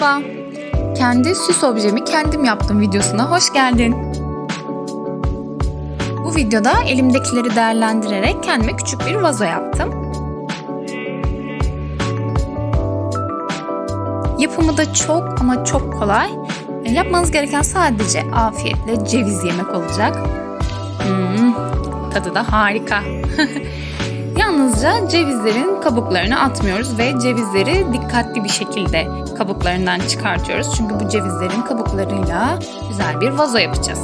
Merhaba. Kendi süs objemi kendim yaptım videosuna hoş geldin. Bu videoda elimdekileri değerlendirerek kendime küçük bir vazo yaptım. Yapımı da çok ama çok kolay. Yapmanız gereken sadece afiyetle ceviz yemek olacak. Hmm, tadı da harika. Yalnızca cevizlerin kabuklarını atmıyoruz ve cevizleri dikkatli bir şekilde kabuklarından çıkartıyoruz. Çünkü bu cevizlerin kabuklarıyla güzel bir vazo yapacağız.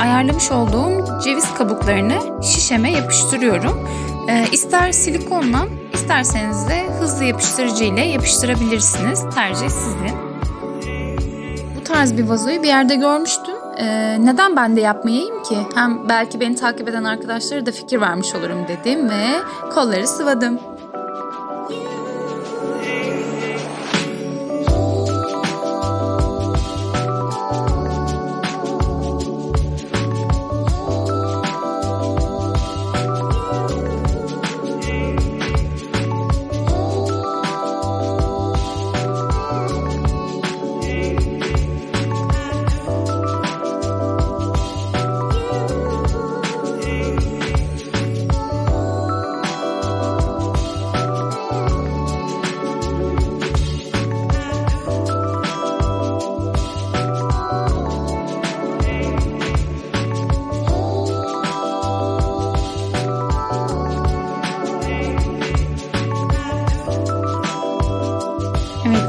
Ayarlamış olduğum ceviz kabuklarını şişeme yapıştırıyorum. Ee, ister silikonla isterseniz de hızlı yapıştırıcı ile yapıştırabilirsiniz. Tercih sizin. Bu tarz bir vazoyu bir yerde görmüştüm. Ee, neden ben de yapmayayım ki? Hem belki beni takip eden arkadaşlara da fikir vermiş olurum dedim ve kolları sıvadım.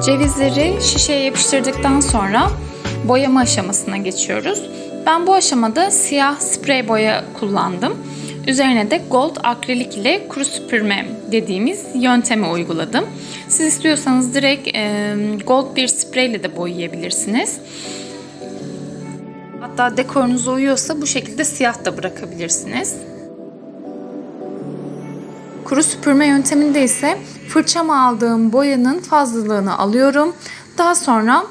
Cevizleri şişeye yapıştırdıktan sonra boyama aşamasına geçiyoruz. Ben bu aşamada siyah sprey boya kullandım. Üzerine de gold akrilik ile kuru süpürme dediğimiz yöntemi uyguladım. Siz istiyorsanız direkt e, gold bir sprey ile de boyayabilirsiniz. Hatta dekorunuza uyuyorsa bu şekilde siyah da bırakabilirsiniz. Kuru süpürme yönteminde ise fırçama aldığım boyanın fazlalığını alıyorum. Daha sonra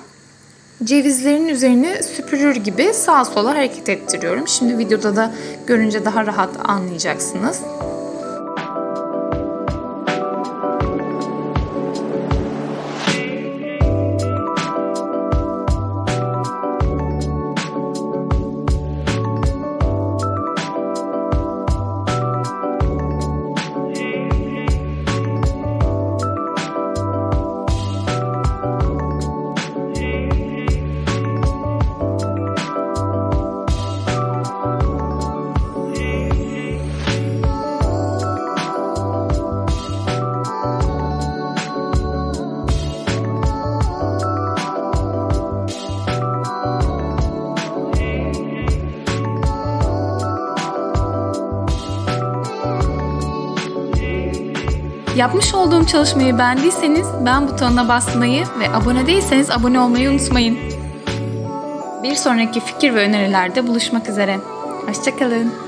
cevizlerin üzerini süpürür gibi sağa sola hareket ettiriyorum. Şimdi videoda da görünce daha rahat anlayacaksınız. Yapmış olduğum çalışmayı beğendiyseniz beğen butonuna basmayı ve abone değilseniz abone olmayı unutmayın. Bir sonraki fikir ve önerilerde buluşmak üzere. Hoşçakalın.